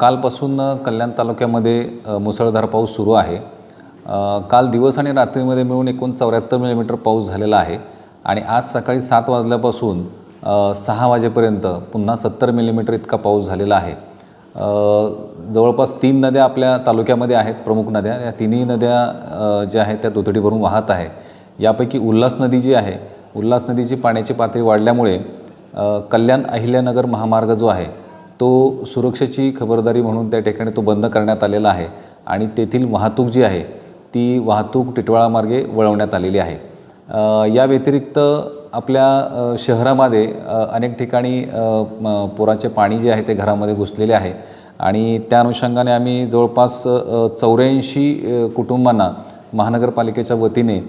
कालपासून कल्याण तालुक्यामध्ये मुसळधार पाऊस सुरू आहे. काल दिवस आणि रात्रीमध्ये मिळून एकूण चौऱ्याहत्तर मिलीमीटर पाऊस झालेला आहे आणि आज सकाळी सात वाजल्यापासून सहा वाजेपर्यंत पुन्हा सत्तर मिलीमीटर इतका पाऊस झालेला आहे. जवळपास तीन नद्या आपल्या तालुक्यामध्ये आहेत प्रमुख नद्या. या तिन्ही नद्या ज्या आहेत त्या दुथडी भरून वाहत आहे. यापैकी उल्हास नदी जी आहे उल्हास नदीची पाण्याची पातळी वाढल्यामुळे कल्याण अहिल्यानगर महामार्ग जो आहे तो सुरक्षेची खबरदारी म्हणून त्या ठिकाणी तो बंद करण्यात आलेला आहे आणि तेथील वाहतूक जी आहे ती वाहतूक टिटवाळामार्गे वळवण्यात आलेली आहे. या व्यतिरिक्त आपल्या शहरामध्ये अनेक ठिकाणी पुराचे पाणी जे आहे ते घरामध्ये घुसलेले आहे आणि त्या अनुषंगाने आम्ही जवळपास चौऱ्याऐंशी कुटुंबांना महानगरपालिकेच्या वतीने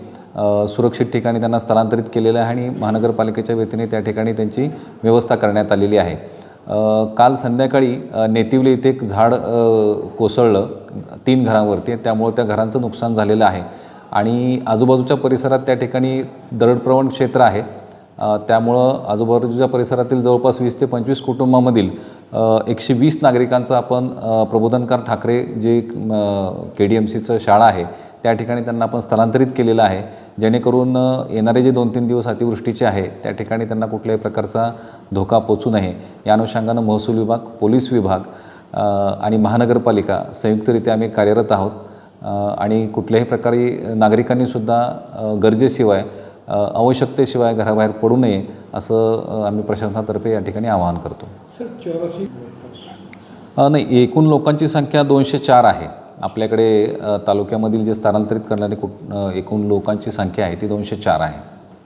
सुरक्षित ठिकाणी त्यांना स्थलांतरित केलेलं आहे आणि महानगरपालिकेच्या वतीने त्या ठिकाणी त्यांची व्यवस्था करण्यात आलेली आहे. काल संध्याकाळी नेतिवली नेतिवले इथे एक झाड कोसळलं तीन घरांवरती. त्यामुळं त्या घरांचं नुकसान झालेलं आहे. आणि आजूबाजूच्या परिसरात त्या ठिकाणी दरडप्रवण क्षेत्र आहे. त्यामुळं आजूबाजूच्या परिसरातील जवळपास वीस ते पंचवीस कुटुंबामधील एकशे वीस नागरिकांचं आपण प्रबोधनकार ठाकरे जे के डी एम सीचं शाळा आहे त्या ठिकाणी त्यांना आपण स्थलांतरित केलेलं आहे. जेणेकरून येणारे जे दोन तीन दिवस अतिवृष्टीचे आहे त्या ठिकाणी त्यांना कुठल्याही प्रकारचा धोका पोचू नये. या अनुषंगानं महसूल विभाग पोलीस विभाग आणि महानगरपालिका संयुक्तरित्या आम्ही कार्यरत आहोत. आणि कुठल्याही प्रकारे नागरिकांनीसुद्धा गरजेशिवाय आवश्यकतेशिवाय घराबाहेर पडू नये असं आम्ही प्रशासनातर्फे या ठिकाणी आवाहन करतो. नाही एकूण लोकांची संख्या दोनशे चार आहे. आपल्याकडे तालुक्यामधील जे स्थलांतरित करणारे कुट एकूण लोकांची संख्या आहे ती दोनशे चार आहे.